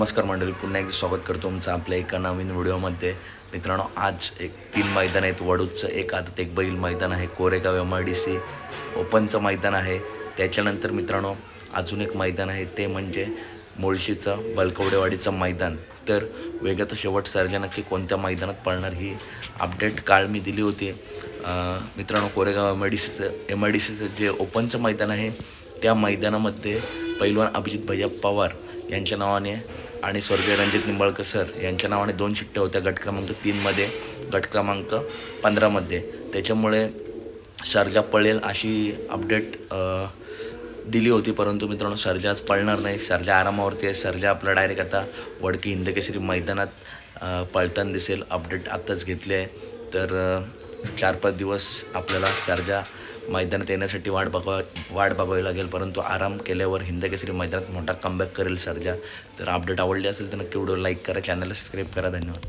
नमस्कार मंडळी पुन्हा एकदा स्वागत करतो तुमचं आपल्या एका नवीन व्हिडिओमध्ये. मित्रांनो आज एक तीन मैदान आहेत. वडूजचं एक आदत एक बैल मैदान आहे. Koregaon M I D C ओपनचं मैदान आहे. त्याच्यानंतर मित्रांनो अजून एक मैदान आहे. ते म्हणजे मुळशीचं बलकवडेवाडीचं मैदान. तर वेगाचा शेवट सरल्या नक्की कोणत्या मैदानात पळणार ही अपडेट काल मी दिली होती. मित्रांनो कोरेगाव एम आय डी सीचं एम आय डी सीचं जे ओपनचं मैदान आहे त्या मैदानामध्ये पैलवान अभिजित भैया पवार यांच्या नावाने आणि स्वर्गीय रणजित निंबाळकर सर यांच्या नावाने दोन शिट्ट्या होत्या गट क्रमांक तीनमध्ये गट क्रमांक पंधरामध्ये त्याच्यामुळे सर्जा पळेल अशी अपडेट दिली होती. परंतु मित्रांनो सर्जा आज पळणार नाही. सर्जा आरामावरती आहे. सर्जा आपला डायरेक्ट आता वडकी हिंदकेसरी मैदानात पळताना दिसेल. अपडेट आत्ताच घेतली आहे. तर चार पाच दिवस आपल्याला सर्जा मैदानात येण्यासाठी वाट बघावा वाट बघावी लागेल परंतु आराम केल्यावर हिंदकेसरी मैदानात मोठा कमबॅक करेल सर्जा. तर अपडेट आवडली असेल तर नक्की व्हिडिओ लाईक करा चॅनलला सबस्क्राईब करा. धन्यवाद.